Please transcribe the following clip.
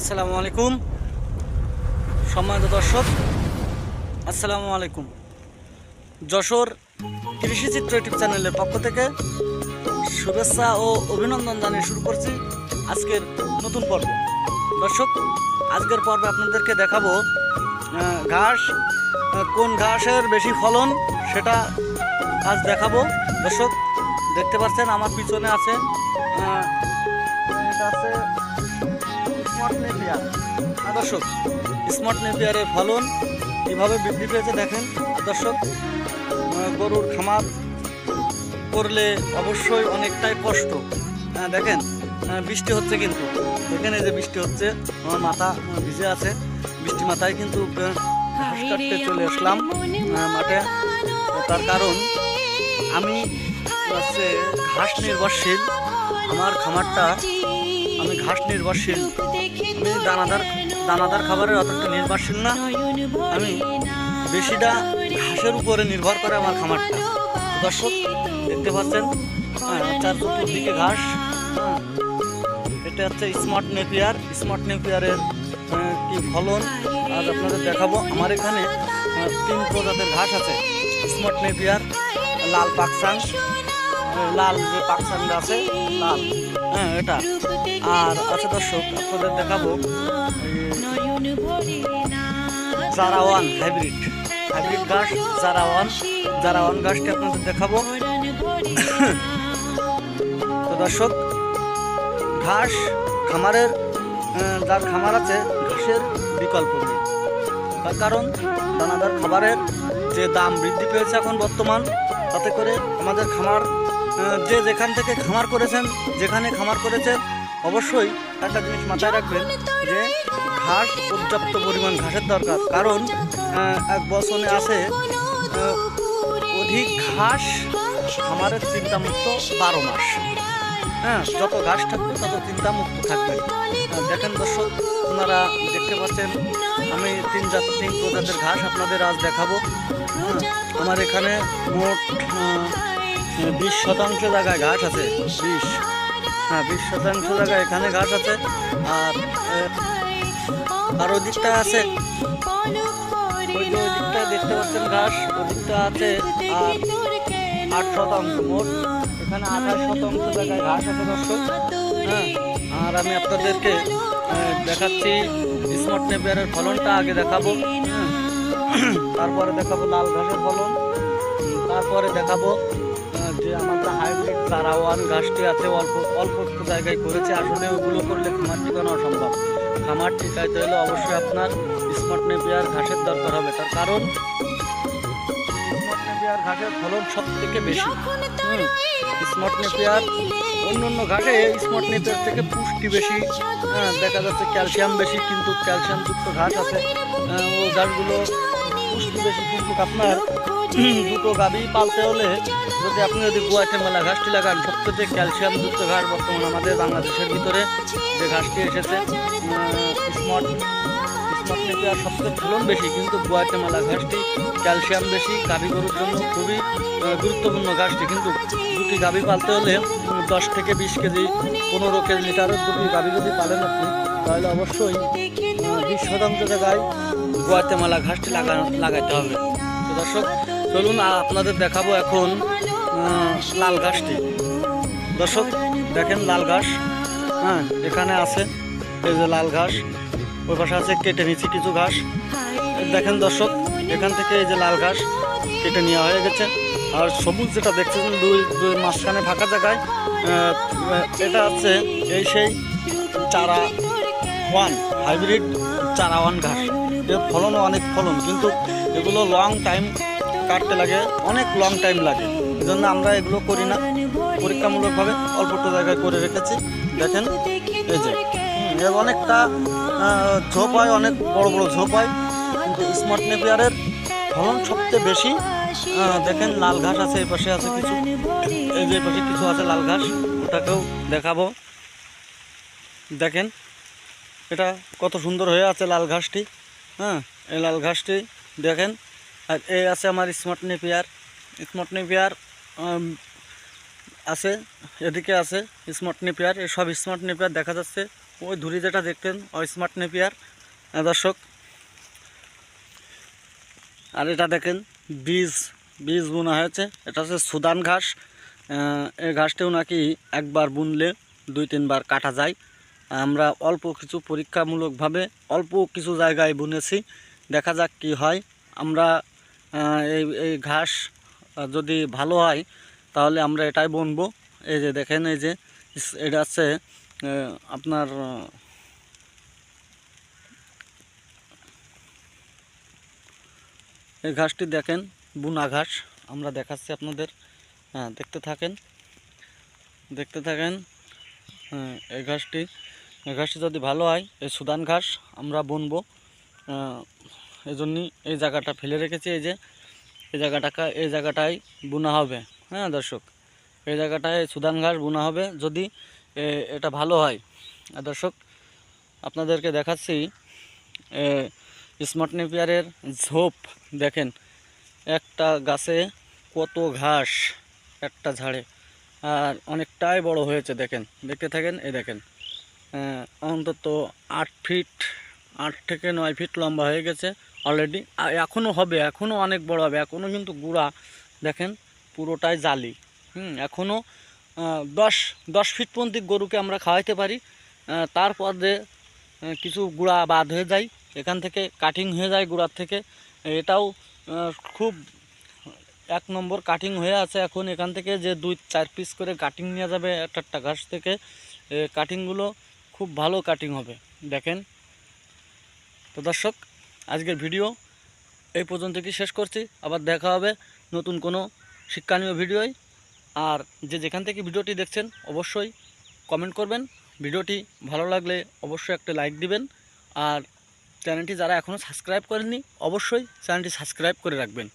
আসসালামু আলাইকুম। সম্মানিত দর্শক, আসসালামু আলাইকুম। যশোর কৃষিচিত্র ইউটিউব চ্যানেলের পক্ষ থেকে শুভেচ্ছা ও অভিনন্দন জানিয়ে শুরু করছি আজকের নতুন পর্ব। দর্শক, আজকের পর্বে আপনাদেরকে দেখাবো ঘাস কোন ঘাসের বেশি ফলন সেটা আজ দেখাবো। দর্শক, দেখতে পাচ্ছেন আমার পিছনে আছে আছে স্মার্ট নেপিয়ার হ্যাঁ দর্শক স্মার্ট নেপিয়ারের ফলন কীভাবে বৃদ্ধি পেয়েছে দেখেন। দর্শক গরুর খামার করলে অবশ্যই অনেকটাই কষ্ট। হ্যাঁ দেখেন বৃষ্টি হচ্ছে কিন্তু। এখানে যে বৃষ্টি হচ্ছে আমার মাথা ভিজে আছে। বৃষ্টি মাথায় কিন্তু ঘাস কাটতে চলে আসলাম মাঠে। তার কারণ আমি হচ্ছে ঘাস নির্ভরশীল। আমার খামারটা আমি ঘাস নির্ভরশীল। আমি দানাদার দানাদার খাবারের অতটা নির্ভরশীল না। আমি বেশিটা ঘাসের উপরে নির্ভর করে আমার খামারটা। দর্শক দেখতে পাচ্ছেন? হ্যাঁ, চার চতুর্দিকে ঘাস। হ্যাঁ, এটা হচ্ছে স্মার্ট নেপিয়ার। স্মার্ট নেপিয়ারের কি ফলন? আজ আপনাদের দেখাবো। আমার এখানে তিন প্রজাতির ঘাস আছে। স্মার্ট নেপিয়ার লাল পাকসাং লাল যে পাকসাংটা আছে লাল। হ্যাঁ এটা। আর আছে দর্শক, আপনাদের দেখাবো জারাওয়ান হাইব্রিড। হাইব্রিড ঘাস, জারাওয়ান। জারাওয়ান ঘাসটি আপনাদের দেখাবো। তো দর্শক, ঘাস খামারের যার খামার আছে, ঘাসের বিকল্প নেই। তার কারণ, দানাদার খাবারের যে দাম বৃদ্ধি পেয়েছে এখন বর্তমান, তাতে করে আমাদের খামার যে যেখান থেকে খামার করেছেন, যেখানে খামার করেছেন অবশ্যই একটা জিনিস মাথায় রাখবেন যে ঘাস পর্যাপ্ত পরিমাণ ঘাসের দরকার। কারণ এক বছরে আছে অধিক ঘাস খামারের চিন্তামুক্ত বারো মাস। হ্যাঁ যত ঘাস থাকবে তত চিন্তামুক্ত থাকবে। দেখেন দর্শক আপনারা দেখতে পাচ্ছেন আমি তিন জাত তিন প্রজাতির ঘাস আপনাদের আজ দেখাবো। হ্যাঁ, আমার এখানে মোট বিশ শতাংশ জায়গায় ঘাস আছে বিশ। হ্যাঁ বিশ শতাংশ জায়গায় এখানে ঘাস আছে। আর আর ওই দিকটা আছে। ওই দিকটা দেখতে পাচ্ছেন ঘাস ওই দিকটা আছে আর আট শতাংশ, মোট এখানে আঠাশ শতাংশ জায়গায় ঘাস আছে দর্শক। হ্যাঁ আর আমি আপনাদেরকে দেখাচ্ছি স্মার্ট নেপিয়ারের ফলনটা, আগে দেখাবো। হ্যাঁ। তারপরে দেখাবো লাল ঘাসের ফলন। তারপরে দেখাবো যে আমার হাইব্রিড তারাওয়ান ঘাসটি আছে অল্প অল্প একটু জায়গায় করেছে। আসলে ওগুলো করলে খামার টিকানো অসম্ভব। খামার টিকাইতে হলে অবশ্যই আপনার স্মার্ট নেপিয়ার ঘাসের দরকার হবে। তার কারণ স্মার্ট নেপিয়ার ঘাসের ফলন সব থেকে বেশি স্মার্ট নেপিয়ার অন্য অন্য ঘাসে স্মার্ট নেপিয়ার থেকে পুষ্টি বেশি। হ্যাঁ, দেখা যাচ্ছে ক্যালসিয়াম বেশি কিন্তু ক্যালসিয়ামযুক্ত ঘাস আছে। হ্যাঁ, ও ঘাসগুলো পুষ্টি বেশি কিন্তু আপনার দুটো গাভী পালতে হলে যদি আপনি যদি গুয়াটে মেলা ঘাসটি লাগান সবচেয়ে ক্যালসিয়ামযুক্ত ঘাস বর্তমান আমাদের বাংলাদেশের ভিতরে যে ঘাসটি এসেছে স্মার্ট নেপিয়ার সবচেয়ে ফলন বেশি, কিন্তু গুয়াটেমালা ঘাসটি ক্যালসিয়াম বেশি গাভী গরুর জন্য খুবই গুরুত্বপূর্ণ ঘাসটি, কিন্তু দুটি গাভী পালতে হলে দশ থেকে বিশ কেজি, পনেরো কেজি লিটারের দুটি গাভী যদি পালেন আপনি, তাহলে অবশ্যই বিশ শতাংশ জায়গায় গুয়াতেমালা ঘাসটি লাগা, লাগাইতে হবে। তো দর্শক চলুন আপনাদের দেখাবো এখন লাল ঘাসটি। দর্শক, দেখেন লাল ঘাস হ্যাঁ এখানে আছে, এই যে লাল ঘাস, ওই পাশে আছে কেটে নিচ্ছি কিছু ঘাস। দেখেন দর্শক, এখান থেকে এই যে লাল ঘাস কেটে নেওয়া হয়ে গেছে। আর সবুজ যেটা দেখছেন দুই দুই মাঝখানে ফাঁকা জায়গায় এটা হচ্ছে এই সেই চারা ওয়ান, হাইব্রিড চারা ওয়ান ঘাস। এর ফলনও অনেক ফলন, কিন্তু এগুলো লং টাইম কাটতে লাগে, অনেক লং টাইম লাগে। এই জন্য আমরা এগুলো করি না। পরীক্ষামূলকভাবে অল্প একটু জায়গায় করে রেখেছি। দেখেন, এই যে। এর অনেকটা ঝোপ হয়, অনেক বড় বড় ঝোপ হয়। কিন্তু স্মার্ট নেপিয়ারের ফলন সবচেয়ে বেশি দেখেন, লাল ঘাস আছে, এই পাশে আছে কিছু। এই যে পাশে কিছু আছে লাল ঘাস, ওটাকেও দেখাবো। দেখেন, এটা কত সুন্দর হয়ে আছে লাল ঘাসটি। হ্যাঁ এই লাল ঘাসটি, দেখেন আর এই আছে আমার স্মার্ট নেপিয়ার স্মার্ট নেপিয়ার আছে এদিকে আছে স্মার্ট নেপিয়ার এসব স্মার্ট নেপিয়ার দেখা যাচ্ছে। ওই ধুরি যেটা দেখতেন ওই স্মার্ট নেপিয়ার আহ, দর্শক। আর এটা দেখেন বীজ বীজ বোনা হয়েছে। এটা হচ্ছে সুদান ঘাস। এই ঘাসটাও নাকি একবার বুনলে দুই তিনবার কাটা যায়। আমরা অল্প কিছু পরীক্ষামূলকভাবে অল্প কিছু জায়গায় বুনেছি। দেখা যাক কি হয়। আমরা এই এই ঘাস যদি ভালো হয়, তাহলে আমরা এটাই বুনবো। এই যে দেখেন, এই যে এটা হচ্ছে আপনার এই ঘাসটি দেখেন, বুনা ঘাস। আমরা দেখাচ্ছি আপনাদের হ্যাঁ দেখতে থাকেন দেখতে থাকেন এই ঘাসটি এই ঘাসটি যদি ভালো হয়, এই সুদান ঘাস আমরা বুনবো আহ, এই জায়গাটা ফেলে রেখেছি এই যে এই জায়গাটাকে এই জায়গাটায় বোনা হবে। হ্যাঁ দর্শক? এই জায়গাটায় সুদান ঘাস বোনা হবে যদি এটা ভালো হয়। দর্শক আপনাদেরকে দেখাচ্ছি স্মার্ট নেপিয়ারের ঝোপ। দেখেন একটা গাছে কত ঘাস একটা ঝাড়ে। আর অনেকটাই বড় হয়েছে দেখেন। দেখতে থাকেন এই দেখেন। অন্তত আট ফিট আট থেকে নয় ফিট লম্বা হয়ে গেছে। অলরেডি এখনও হবে এখনও অনেক বড় হবে এখনও কিন্তু গুড়া, দেখেন, পুরোটাই জালি, হুম এখনও দশ দশ ফিট পর্যন্ত গরুকে আমরা খাওয়াইতে পারি তারপর যে কিছু গুঁড়া বাদ হয়ে যায়, এখান থেকে কাটিং হয়ে যায় গুঁড়ার থেকে, এটাও খুব এক নম্বর কাটিং হয়ে আছে এখন, এখান থেকে যে দুই, চার পিস করে কাটিং নেওয়া যাবে একটা ঘাস থেকে কাটিংগুলো খুব ভালো কাটিং হবে, দেখেন, তো দর্শক আজকের ভিডিও এই পর্যন্ত কি শেষ করছি? আবার দেখা হবে নতুন কোনো শিক্ষানীয় ভিডিওয়। আর যে যেখান থেকে ভিডিওটি দেখছেন, অবশ্যই কমেন্ট করবেন। ভিডিওটি ভালো লাগলে অবশ্যই একটা লাইক দিবেন। আর চ্যানেলটি যারা এখনও সাবস্ক্রাইব করেননি, অবশ্যই চ্যানেলটি সাবস্ক্রাইব করে রাখবেন।